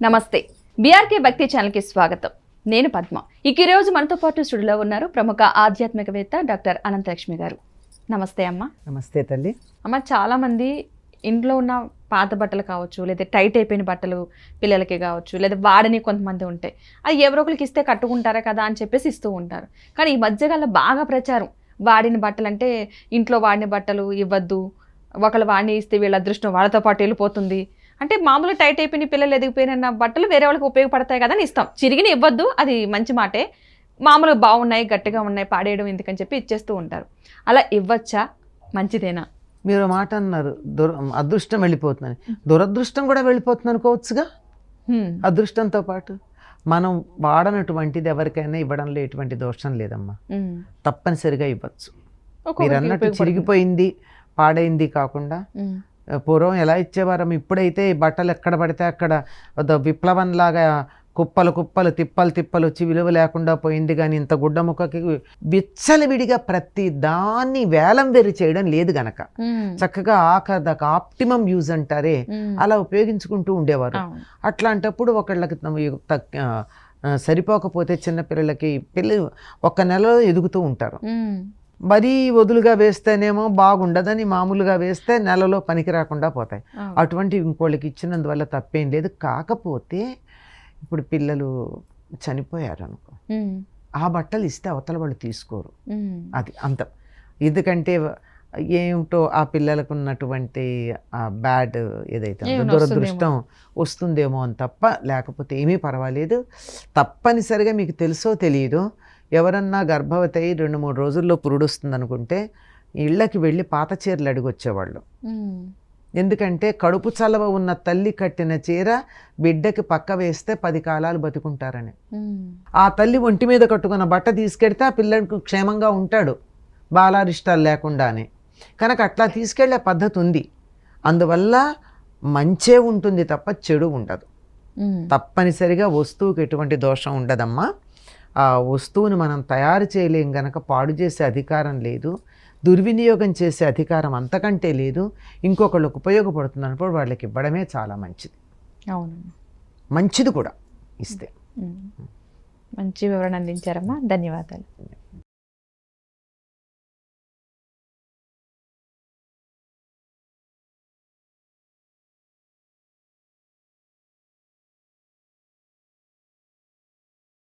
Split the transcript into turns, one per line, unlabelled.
నమస్తే. బీఆర్కే భక్తి ఛానల్కి స్వాగతం. నేను పద్మ. ఇక ఈ రోజు మనతో పాటు స్టూడియోలో ఉన్నారు ప్రముఖ ఆధ్యాత్మికవేత్త డాక్టర్ అనంతలక్ష్మి గారు. నమస్తే అమ్మ.
నమస్తే తల్లి.
అమ్మ చాలామంది ఇంట్లో ఉన్న పాత బట్టలు కావచ్చు లేదా టైట్ అయిపోయిన బట్టలు పిల్లలకి కావచ్చు లేదా వాడని కొంతమంది ఉంటాయి అది ఎవరో ఒకరికి ఇస్తే కట్టుకుంటారా కదా అని చెప్పేసి ఇస్తూ ఉంటారు. కానీ ఈ మధ్యకాలంలో బాగా ప్రచారం. వాడిన బట్టలు అంటే ఇంట్లో వాడిన బట్టలు ఇవ్వద్దు ఒకళ్ళు వాడిని ఇస్తే వీళ్ళ అదృష్టం వాళ్ళతో పాటు వెళ్ళిపోతుంది అంటే మామూలు టైట్ అయిపోయిన పిల్లలు ఎదిగిపోయిన బట్టలు వేరే వాళ్ళకి ఉపయోగపడతాయి కదా అని ఇస్తాం. చిరిగిన ఇవ్వద్దు అది మంచి మాటే. మామూలు బాగున్నాయి గట్టిగా ఉన్నాయి పాడేయడం ఎందుకని చెప్పి ఇచ్చేస్తూ ఉంటారు. అలా ఇవ్వచ్చా? మంచిదేనా?
మీరు మాట అన్నారు. దుర అదృష్టం వెళ్ళిపోతుందని. దురదృష్టం కూడా వెళ్ళిపోతుంది అనుకోవచ్చుగా. అదృష్టంతో పాటు మనం వాడనటువంటిది ఎవరికైనా ఇవ్వడంలో ఎటువంటి దోషం లేదమ్మా. తప్పనిసరిగా ఇవ్వచ్చు. మీరు అన్నట్టు. చిరిగిపోయింది పాడైంది కాకుండా. పూర్వం ఎలా ఇచ్చేవారం ఇప్పుడైతే బట్టలు ఎక్కడ పడితే అక్కడ విప్లవంలాగా కుప్పలు కుప్పలు తిప్పలు తిప్పలు వచ్చి విలువ లేకుండా పోయింది కానీ ఇంత గుడ్డ ముక్కకి విచ్చలవిడిగా ప్రతి దాన్ని వేలం వెర్రి చేయడం లేదు గనక. చక్కగా ఆకదక ఆప్టిమం యూజ్ అంటారే. అలా ఉపయోగించుకుంటూ ఉండేవారు. అట్లాంటప్పుడు ఒకళ్ళకి సరిపోకపోతే చిన్నపిల్లలకి పిల్లలు ఒక నెలలో ఎదుగుతూ ఉంటారు. మరీ వదులుగా వేస్తేనేమో బాగుండదని మామూలుగా వేస్తే నెలలో పనికి రాకుండా పోతాయి.
అవును.
అటువంటి ఇంకోళ్ళకి ఇచ్చినందువల్ల తప్పేం లేదు. కాకపోతే ఇప్పుడు పిల్లలు చనిపోయారు అనుకో. ఆ బట్టలు ఇస్తే అవతల వాళ్ళు తీసుకోరు. అది అంత. ఎందుకంటే ఏమిటో ఆ పిల్లలకు ఉన్నటువంటి ఆ బ్యాడ్ ఏదైతే దురదృష్టం వస్తుందేమో. అని తప్ప లేకపోతే ఏమీ పర్వాలేదు. తప్పనిసరిగా మీకు తెలుసో తెలియదు ఎవరన్నా గర్భవతి అయి రెండు మూడు రోజుల్లో పురుడు వస్తుంది అనుకుంటే ఇళ్ళకి వెళ్ళి పాత చీరలు అడిగొచ్చేవాళ్ళు. ఎందుకంటే కడుపు చలవ ఉన్న తల్లి కట్టిన చీర బిడ్డకి పక్క వేస్తే పది కాలాలు బతుకుంటారని. ఆ తల్లి ఒంటి మీద కట్టుకున్న బట్ట తీసుకెడితే ఆ పిల్లడికి క్షేమంగా ఉంటాడు బాలారిష్టాలు లేకుండానే కనుక అట్లా తీసుకెళ్ళే పద్ధతి ఉంది అందువల్ల మంచే ఉంటుంది తప్ప చెడు ఉండదు. తప్పనిసరిగా వస్తువుకి ఎటువంటి దోషం ఉండదమ్మా ఆ వస్తువుని మనం తయారు చేయలేం గనక పాడు చేసే అధికారం లేదు దుర్వినియోగం చేసే అధికారం అంతకంటే లేదు ఇంకొకళ్ళకి ఉపయోగపడుతుంది అన్నప్పుడు వాళ్ళకి ఇవ్వడమే చాలా మంచిది.
అవునమ్మా
మంచిది కూడా ఇస్తే.
మంచి వివరణ అందించారమ్మా. ధన్యవాదాలు.